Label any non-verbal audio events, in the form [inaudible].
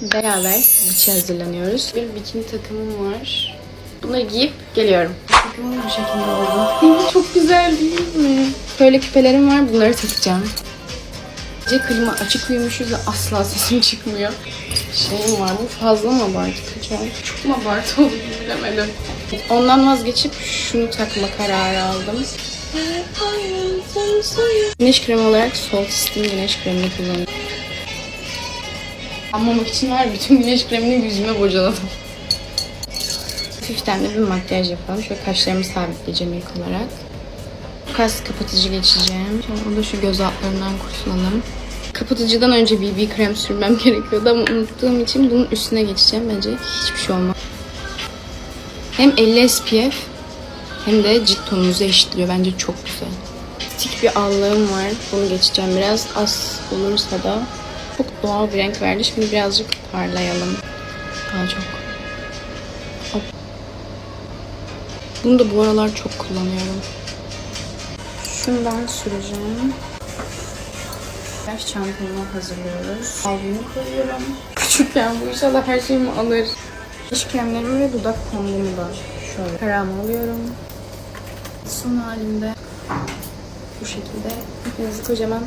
Beraber beach'e hazırlanıyoruz. Bir bikini takımım var. Bunları giyip geliyorum. Takımım bu şekilde oldu. Çok güzel değil mi? Böyle küpelerim var. Bunları takacağım. Gece klima açık uyumuşuz ve asla sesim çıkmıyor. Şeyim var bu fazla mı abartı acaba? Çok mu abartı oldu bilemedim. Ondan vazgeçip şunu takma kararı aldım. Güneş kremi olarak Salt Steam güneş kremini kullanıyorum. Anlamak için var bütün güneş kremini yüzüme bocaladım. Hafiften de bir makyaj yapalım. Şöyle kaşlarımı sabitleyeceğim ilk olarak. Kas kapatıcı geçeceğim. Sonra da şu göz altlarından kurtulalım. Kapatıcıdan önce BB krem sürmem [laughs] gerekiyordu ama unuttuğum için bunun üstüne geçeceğim. Bence hiçbir şey olmaz. Hem 50 SPF hem de cilt tonunuzu eşitliyor. Bence çok güzel. Tik bir allığım var. Bunu geçeceğim. Biraz az olursa da çok doğal bir renk verdi. Şimdi birazcık parlayalım. Daha çok. Hop. Bunu da bu aralar çok kullanıyorum. Şundan süreceğim. Yaş çantamı hazırlıyoruz. Albümü koyuyorum. [laughs] Küçükken bu inşallah her şeyimi alır. Diş kremlerimi ve dudak kombumu da şöyle karamı alıyorum. Son halinde bu şekilde. Hepinizi kocaman